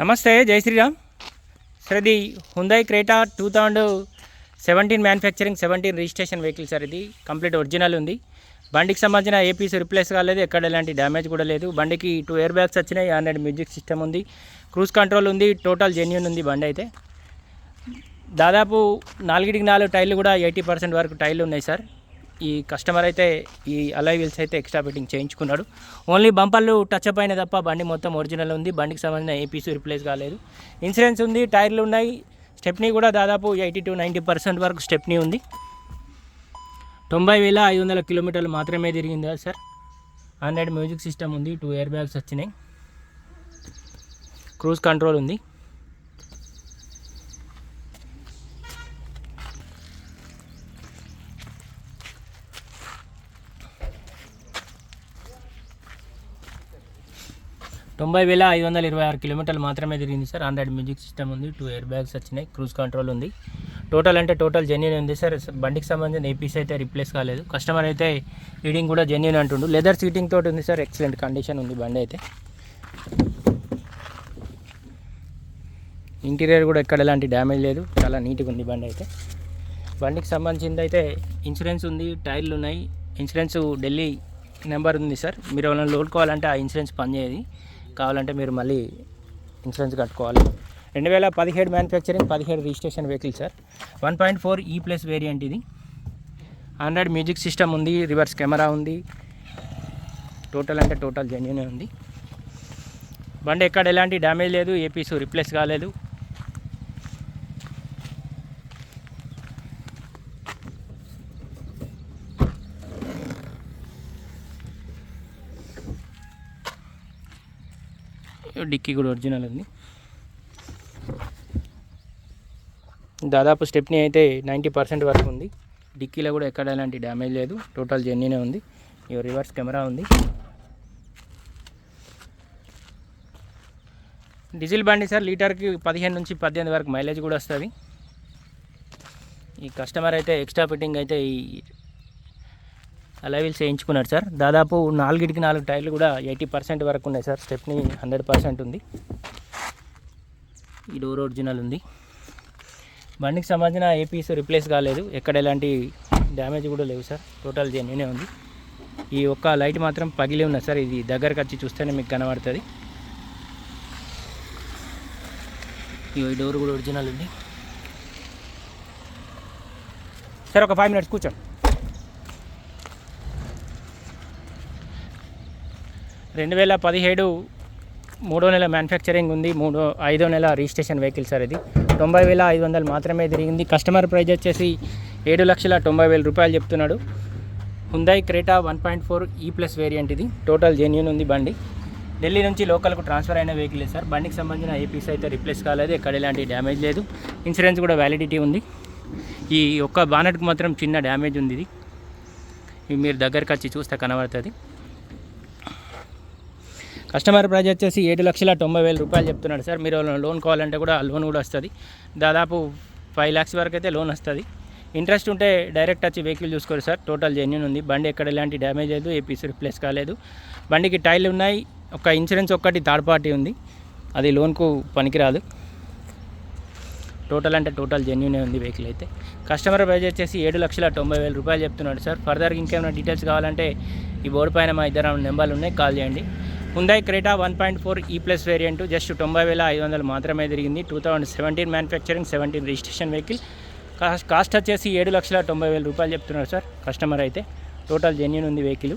నమస్తే జై శ్రీరామ్. సార్ ఇది Hyundai Creta two thousand seventeen manufacturing seventeen registration vehicle sir ఇది. కంప్లీట్ ఒరిజినల్ ఉంది. బండికి సంబంధించిన ఏపీస్ రిప్లేస్ కాలేదు ఎక్కడ ఎలాంటి డ్యామేజ్ కూడా లేదు. బండికి టూ ఇయర్ బ్యాగ్స్ వచ్చినాయి హండ్రెడ్ మ్యూజిక్ సిస్టమ్ ఉంది. క్రూజ్ కంట్రోల్ ఉంది టోటల్ జెన్యున్ ఉంది బండి అయితే. దాదాపు నాలుగిటికి నాలుగు టైర్లు కూడా ఎయిటీ పర్సెంట్ వరకు టైర్లు ఉన్నాయి సార్ ఈ కస్టమర్ అయితే ఈ అలాయ్ వీల్స్ అయితే ఎక్స్ట్రా ఫిట్టింగ్ చేయించుకున్నాడు. ఓన్లీ బంపర్లు టచ్ అప్ అయిన తప్ప బండి మొత్తం ఒరిజినల్ ఉంది. బండికి సంబంధించిన ఏపీస్ రిప్లేస్ కాలేదు. ఇన్సూరెన్స్ ఉంది టైర్లు ఉన్నాయి. స్టెప్నీ కూడా దాదాపు ఎయిటీ టు నైంటీ పర్సెంట్ వరకు స్టెప్నీ ఉంది. తొంభై వేల ఐదు వందల కిలోమీటర్లు మాత్రమే తిరిగింది కదా సార్? హండ్రెడ్ మ్యూజిక్ సిస్టమ్ ఉంది టూ ఇయర్ బ్యాగ్స్ వచ్చినాయి. క్రూజ్ కంట్రోల్ ఉంది. తొంభై వేల ఐదు వందల ఇరవై ఆరు కిలోమీటర్లు మాత్రమే తిరిగింది సార్. హండ్రెడ్ మ్యూజిక్ సిస్టమ్ ఉంది టూ ఇయర్ బ్యాగ్స్ వచ్చినాయి క్రూజ్ కంట్రోల్ ఉంది. టోటల్ అంటే టోటల్ జెన్యున్ ఉంది సార్. బండికి సంబంధించిన ఏపీస్ అయితే రిప్లేస్ కాలేదు. కస్టమర్ అయితే రీడింగ్ కూడా జెన్యున్ అంటుండు. లెదర్ సీటింగ్ తోటి ఉంది సార్. ఎక్సలెంట్ కండిషన్ ఉంది బండి అయితే. ఇంటీరియర్ కూడా ఎక్కడ ఎలాంటి డ్యామేజ్ లేదు. చాలా నీట్గా ఉంది బండి అయితే. బండికి సంబంధించింది అయితే ఇన్సూరెన్స్ ఉంది టైర్లు ఉన్నాయి. ఇన్సూరెన్స్ ఢిల్లీ నెంబర్ ఉంది సార్. మీరు ఎవరైనా లోడ్ కావాలంటే ఆ ఇన్సూరెన్స్ పనిచేయదు. కావాలంటే మీరు మళ్ళీ ఇన్సూరెన్స్ కట్టుకోవాలి. రెండు వేల పదిహేడు మ్యానుఫ్యాక్చరింగ్ పదిహేడు registration vehicle sir. One point four E plus variant ఇది. ఆండ్రాయిడ్ మ్యూజిక్ సిస్టమ్ ఉంది రివర్స్ కెమెరా ఉంది. టోటల్ అంటే టోటల్ జెన్యున్ ఉంది. బండి ఎక్కడ ఎలాంటి డ్యామేజ్ లేదు ఏపీసు రిప్లేస్ కాలేదు. డిక్కీ కూడా ఒరిజినల్ ఉంది. దాదాపు స్టెప్నీ అయితే నైంటీ పర్సెంట్ వరకు ఉంది. డిక్కీలో కూడా ఎక్కడ ఎలాంటి డ్యామేజ్ లేదు. టోటల్ జర్నీనే ఉంది. ఇక రివర్స్ కెమెరా ఉంది. డీజిల్ బండి సార్ లీటర్కి పదిహేను నుంచి పద్దెనిమిది వరకు మైలేజ్ కూడా వస్తుంది. ఈ కస్టమర్ అయితే ఎక్స్ట్రా ఫిట్టింగ్ అయితే ఈ అలవిల్స్ వేయించుకున్నారు సార్. దాదాపు నాలుగిటికి నాలుగు టైర్లు కూడా ఎయిటీ పర్సెంట్ వరకు ఉన్నాయి సార్. స్టెప్ని హండ్రెడ్ పర్సెంట్ ఉంది. ఈ డోర్ ఒరిజినల్ ఉంది. బండికి సంబంధించిన ఏపీస్ రిప్లేస్ కాలేదు. ఎక్కడ ఎలాంటి డ్యామేజ్ కూడా లేవు సార్. టోటల్ జెన్యునే ఉంది. ఈ ఒక్క లైట్ మాత్రం పగిలి ఉన్నది సార్. ఇది దగ్గరకు వచ్చి చూస్తేనే మీకు కనబడుతుంది. ఈ డోర్ కూడా ఒరిజినల్ ఉంది. సార్ ఒక ఫైవ్ మినిట్స్ కూర్చోండి. రెండు వేల పదిహేడు మూడో నెల మ్యానుఫ్యాక్చరింగ్ ఉంది మూడో ఐదో నెల రిజిస్ట్రేషన్ వెహికల్ సార్ ఇది. తొంభై వేల ఐదు వందలు మాత్రమే తిరిగింది. కస్టమర్ ప్రైజ్ వచ్చేసి ఏడు లక్షల తొంభై వేల రూపాయలు చెప్తున్నాడు. Hyundai Creta one point four E plus variant ఇది. టోటల్ జెన్యున్ ఉంది బండి. ఢిల్లీ నుంచి లోకల్కు ట్రాన్స్ఫర్ అయిన వెహికల్ సార్. బండికి సంబంధించిన ఏపీస్ అయితే రిప్లేస్ కాలేదు ఎక్కడ ఎలాంటి డ్యామేజ్ లేదు. ఇన్సూరెన్స్ కూడా వ్యాలిడిటీ ఉంది. ఈ ఒక్క బానట్కి మాత్రం చిన్న డ్యామేజ్ ఉంది ఇది. మీరు దగ్గరకు వచ్చి చూస్తే కనబడుతుంది. కస్టమర్ ప్రైజ్ వచ్చేసి ఏడు లక్షల తొంభై వేల రూపాయలు చెప్తున్నాడు సార్. మీరు లోన్ కావాలంటే కూడా లోన్ కూడా వస్తుంది. దాదాపు ఫైవ్ ల్యాక్స్ వరకు అయితే లోన్ వస్తుంది. ఇంట్రెస్ట్ ఉంటే డైరెక్ట్ వచ్చి వెహికల్ చూసుకోరు సార్. టోటల్ జెన్యున్ ఉంది. బండి ఎక్కడ ఎలాంటి డ్యామేజ్ లేదు ఏపీసీ రిప్లేస్ కాలేదు. బండికి టైర్లు ఉన్నాయి. ఒక ఇన్సూరెన్స్ ఒక్కటి థర్డ్ పార్టీ ఉంది. అది లోన్కు పనికిరాదు. టోటల్ అంటే టోటల్ జెన్యునే ఉంది వెహికల్ అయితే. కస్టమర్ ప్రైజ్ వచ్చేసి ఏడు లక్షల తొంభై వేల రూపాయలు చెప్తున్నాడు సార్. ఫర్దర్గా ఇంకేమైనా డీటెయిల్స్ కావాలంటే ఈ బోర్డు పైన మా ఇద్దరు నెంబర్లు ఉన్నాయి. కాల్ చేయండి. Hyundai Creta one point four E plus variant just తొంభై వేల ఐదు వందలు మాత్రమే తిరిగింది. Two thousand seventeen manufacturing seventeen registration vehicle cost cost వచ్చేసి ఏడు లక్షల తొంభై వేల రూపాయలు చెప్తున్నారు సార్ కస్టమర్ అయితే. టోటల్ జెన్యున్ ఉంది వెహికల్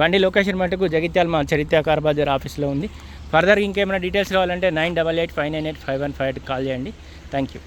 బండి లొకేషన్ మటుకు జగిత్యాల మా చరిత్ర కార్ బజార్ ఆఫీస్లో ఉంది. ఫర్దర్ ఇంకేమైనా డీటెయిల్స్ కావాలంటే nine double eight five nine eight five one five eight call చేయండి. Thank you